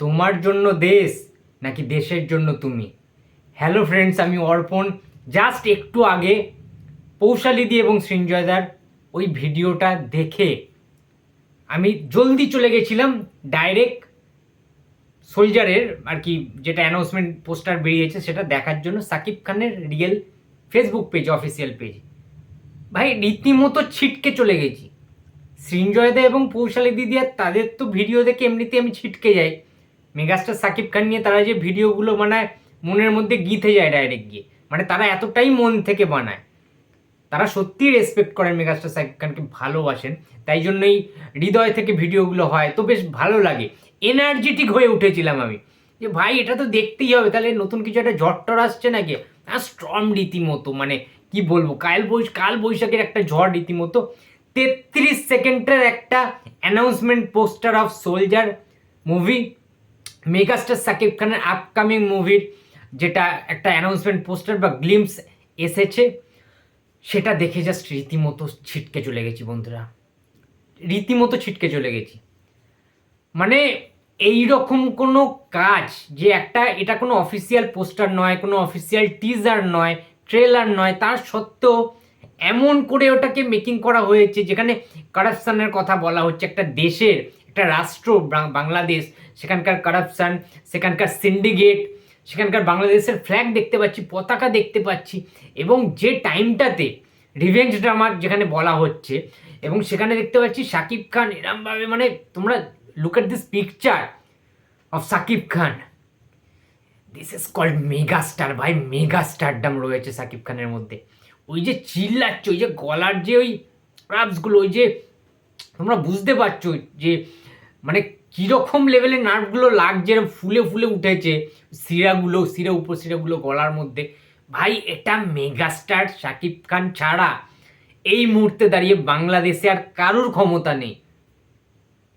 তোমার জন্য দেশ নাকি দেশের জন্য তুমি? হ্যালো ফ্রেন্ডস আমি অর্পণ। জাস্ট একটু আগে পৌশালিদি এবং সৃঞ্জয়দার ওই ভিডিওটা দেখে আমি জলদি চলে গেছিলাম ডাইরেক্ট সোলজারের আর কি যেটা অ্যানাউন্সমেন্ট পোস্টার বেরিয়েছে সেটা দেখার জন্য সাকিব খানের real Facebook page official page ভাই, রীতিমতো ছিটকে চলে গেছি। সৃঞ্জয়দা এবং পৌশালী দিদি আর তাদের তো ভিডিও দেখে এমনিতে আমি ছিটকে যাই। মেগাস্টার সাকিব খান নিয়ে তারা যে ভিডিওগুলো বানায়, মনের মধ্যে গীতে যায় ডাইরেক্ট গিয়ে। মানে তারা এতটাই মন থেকে বানায়। তারা সত্যিই রেসপেক্ট করেন মেগাস্টার সাকিব খানকে, ভালোবাসেন। তাই জন্যই হৃদয় থেকে ভিডিওগুলো হয়। তো বেশ ভালো লাগে। এনার্জেটিক হয়ে উঠেছিলাম আমি। যে ভাই, এটা তো দেখতেই হবে। তাহলে নতুন কিছু একটা ঝড়টর আসছে নাকি? আর স্ট্রং রীতিমতো। মানে কি বলব? কাল বৈশ, কাল বৈশাখের একটা ঝড় রীতিমতো। তেত্রিশ সেকেন্ডের একটা announcement poster of soldier movie megastar Shakib খানের আপকামিং মুভির যেটা একটা অ্যানাউন্সমেন্ট পোস্টার বা গ্লিমস এসেছে, সেটা দেখে জাস্ট রীতিমতো ছিটকে চলে গেছি বন্ধুরা। রীতিমতো ছিটকে চলে গেছি। মানে এই রকম কোনো কাজ যে একটা, এটা কোনো অফিসিয়াল পোস্টার নয়, কোনো অফিসিয়াল টিজার নয় ট্রেলার নয়, তার সত্ত্বেও এমন করে ওটাকে মেকিং করা হয়েছে, যেখানে কারাপশানের কথা বলা হচ্ছে, একটা দেশের একটা রাষ্ট্র বাংলাদেশ, সেখানকার কারাপশান সেখানকার সিন্ডিকেট সেখানকার বাংলাদেশের ফ্ল্যাগ দেখতে পাচ্ছি, পতাকা দেখতে পাচ্ছি, এবং যে টাইমটাতে রিভেঞ্জ ড্রামার যেখানে বলা হচ্ছে, এবং সেখানে দেখতে পাচ্ছি সাকিব খান, এরমভাবে মানে তোমরা look at this picture of Shakib Khan. This is called mega star ভাই মেগা স্টারডাম রয়েছে সাকিব খানের মধ্যে। ওই যে চিল্লাচ্ছে, ওই যে গলার যে ওই ক্রাফসগুলো ওই যে তোমরা বুঝতে পারছ যে মানে কীরকম লেভেলের নার্ভগুলো লাগছে ফুলে ফুলে উঠেছে, শিরাগুলো, শিরা উপশিরাগুলো গলার মধ্যে। ভাই, এটা মেগাস্টার শাকিব খান ছাড়া এই মুহূর্তে দাঁড়িয়ে বাংলাদেশে আর কারুর ক্ষমতা নেই।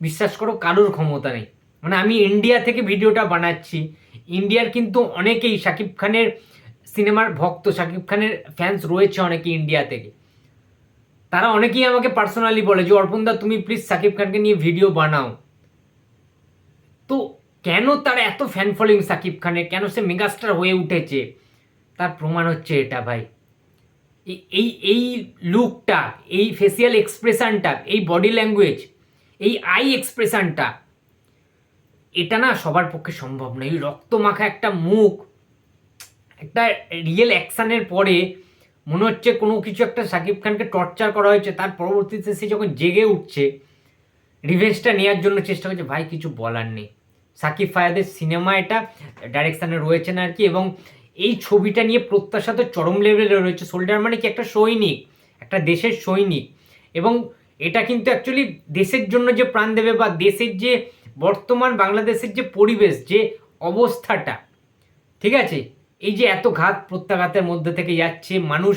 বিশ্বাস করো, কারুর ক্ষমতা নেই। মানে আমি ইন্ডিয়া থেকে ভিডিওটা বানাচ্ছি। ইন্ডিয়ার কিন্তু অনেকেই শাকিব খানের সিনেমার ভক্ত শাকিব খানের ফ্যান্স রয়েছে অনেকে ইন্ডিয়া থেকে। তারা অনেকেই আমাকে পার্সোনালি বলে যে অর্পণদা তুমি প্লিজ শাকিব খানকে নিয়ে ভিডিও বানাও। তো কেন তার এত ফ্যান ফলোয়িং সাকিব খানের? কেন সে মেগাস্টার হয়ে উঠেছে? তার প্রমাণ হচ্ছে এটা ভাই। এই- এই লুকটা এই ফেসিয়াল এক্সপ্রেশনটা এই বডি ল্যাঙ্গুয়েজ এই আই এক্সপ্রেশনটা এটা না সবার পক্ষে সম্ভব নয় এই রক্তমাখা একটা মুখ, একটা রিয়েল অ্যাকশানের পরে মনে হচ্ছে কোনো কিছু একটা সাকিব খানকে টর্চার করা হয়েছে। তার পরবর্তীতে সে যখন জেগে উঠছে রিভেঞ্জটা নেওয়ার জন্য চেষ্টা করছে। ভাই, কিছু বলার নেই। সাকিব ফায়াদের সিনেমা এটা, ডাইরেকশানে রয়েছেন আর কি, এবং এই ছবিটা নিয়ে প্রত্যাশা তো চরম লেভেলে রয়েছে। সোল্ডার মানে কি একটা সৈনিক, একটা দেশের সৈনিক, এবং এটা কিন্তু অ্যাকচুয়ালি দেশের জন্য যে প্রাণ দেবে বা দেশের যে বর্তমান বাংলাদেশের যে পরিবেশ, যে অবস্থাটা, ঠিক আছে? এই যে এত ঘাত প্রত্যাঘাতের মধ্যে থেকে যাচ্ছে, মানুষ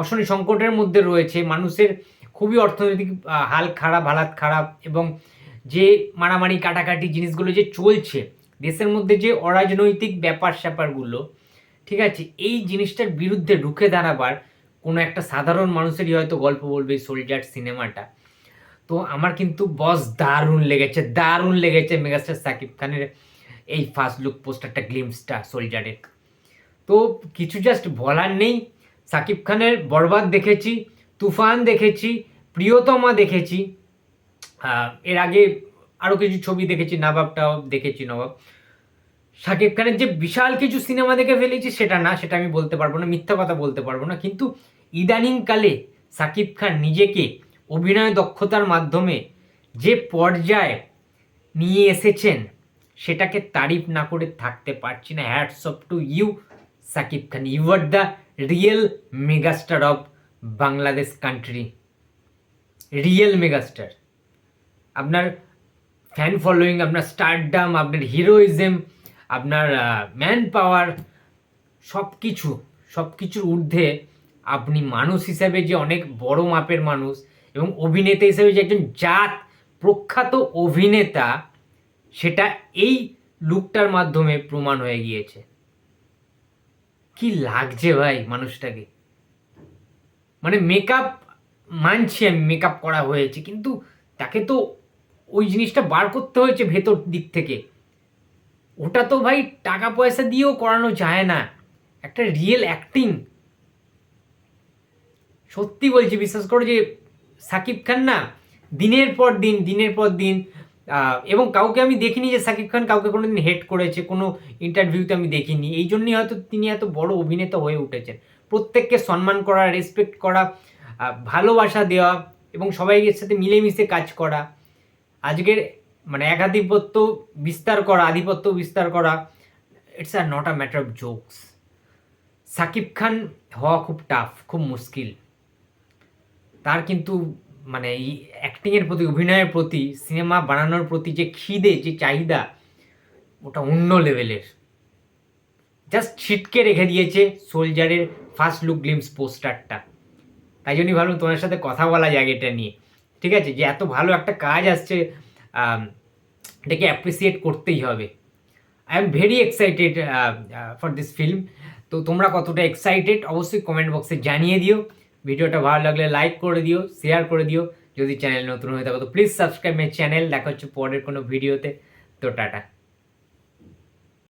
অশনি সংকটের মধ্যে রয়েছে, মানুষের খুবই অর্থনৈতিক হাল খারাপ, হালাত খারাপ, এবং যে মারামারি, কাটাকাটি জিনিসগুলো যে চলছে, দেশের মধ্যে যে অরাজনৈতিক ব্যাপার স্যাপারগুলো, ঠিক আছে, এই জিনিসটার বিরুদ্ধে রুখে দাঁড়াবার কোনো একটা সাধারণ মানুষেরই হয়তো গল্প বলবে সোলজার সিনেমাটা। তো আমার কিন্তু বস দারুণ লেগেছে দারুণ লেগেছে মেগাস্টার সাকিব খানের এই ফার্স্ট লুক পোস্টারটা গ্লিমসটা সোলজারের। তো কিছু জাস্ট বলার নেই, সাকিব খানের বরবাদ দেখেছি, তুফান দেখেছি, প্রিয়তমা দেখেছি এর আগে আরও কিছু ছবি দেখেছি, নবাবটাও দেখেছি, নবাব। শাকিব খানের যে বিশাল কিছু সিনেমা দেখে ফেলেছি, সেটা না, সেটা আমি বলতে পারব না, মিথ্যা কথা বলতে পারব না। কিন্তু ইদানিংকালে সাকিব খান নিজেকে অভিনয় দক্ষতার মাধ্যমে যে পর্যায়ে নিয়ে এসেছেন, সেটাকে তারিফ না করে থাকতে পারছি না। Hats off to you Shakib Khan. You are the real megastar of Bangladesh country real megastar আপনার ফ্যান ফলোয়িং আপনার স্টারডাম আপনার হিরোইজম আপনার ম্যান পাওয়ার সব কিছু সব কিছুর ঊর্ধ্বে আপনি মানুষ হিসাবে যে অনেক বড় মাপের মানুষ এবং অভিনেতা হিসেবে যে একজন জাত, প্রখ্যাত অভিনেতা, সেটা এই লুকটার মাধ্যমে প্রমাণ হয়ে গিয়েছে। কি লাগছে ভাই মানুষটাকে? মানে মেকআপ মানছি আমি মেকআপ করা হয়েছে, কিন্তু তাকে তো ওই জিনিসটা বার করতে হয়েছে ভেতর দিক থেকে। ওটা তো ভাই টাকা পয়সা দিয়েও করানো যায় না। একটা রিয়েল অ্যাক্টিং সত্যি বলছি, বিশ্বাস করো যে সাকিব খান না, দিনের পর দিন, দিনের পর দিন এবং কাউকে আমি দেখিনি যে সাকিব খান কাউকে কোনো দিন হেট করেছে, কোনো ইন্টারভিউতে আমি দেখিনি। এই জন্যই হয়তো তিনি এত বড় অভিনেতা হয়ে উঠেছেন। প্রত্যেককে সম্মান করা রেসপেক্ট করা ভালোবাসা দেওয়া, এবং সবাইয়ের সাথে মিলেমিশে কাজ করা। আজকের মানে একাধিপত্য বিস্তার করা, আধিপত্য বিস্তার করা it's are not a matter of jokes Shakib Khan হওয়া খুব টাফ খুব মুশকিল। তার কিন্তু মানে এই অ্যাক্টিংয়ের প্রতি, অভিনয়ের প্রতি, সিনেমা বানানোর প্রতি যে খিদে, যে চাহিদা, ওটা অন্য লেভেলের। জাস্ট ছিটকে রেখে দিয়েছে সোলজারের ফার্স্ট লুক গ্লিমস পোস্টারটা তাই জন্যই ভাবলাম তোমার সাথে কথা বলা যায় এটা নিয়ে। ঠিক আছে? যে এত ভালো একটা কাজ আসছে এটাকে অ্যাপ্রিসিয়েট করতেই হবে। I am very excited for this film তো তোমরা কতটা এক্সাইটেড অবশ্যই কমেন্ট বক্সে জানিয়ে দিও। ভিডিওটা ভালো লাগলে লাইক করে দিও শেয়ার করে দিও। যদি চ্যানেল নতুন হয়ে থাকো, তো প্লিজ সাবস্ক্রাইব মাই চ্যানেল দেখা হচ্ছে পরের কোনো ভিডিওতে তো টাটা।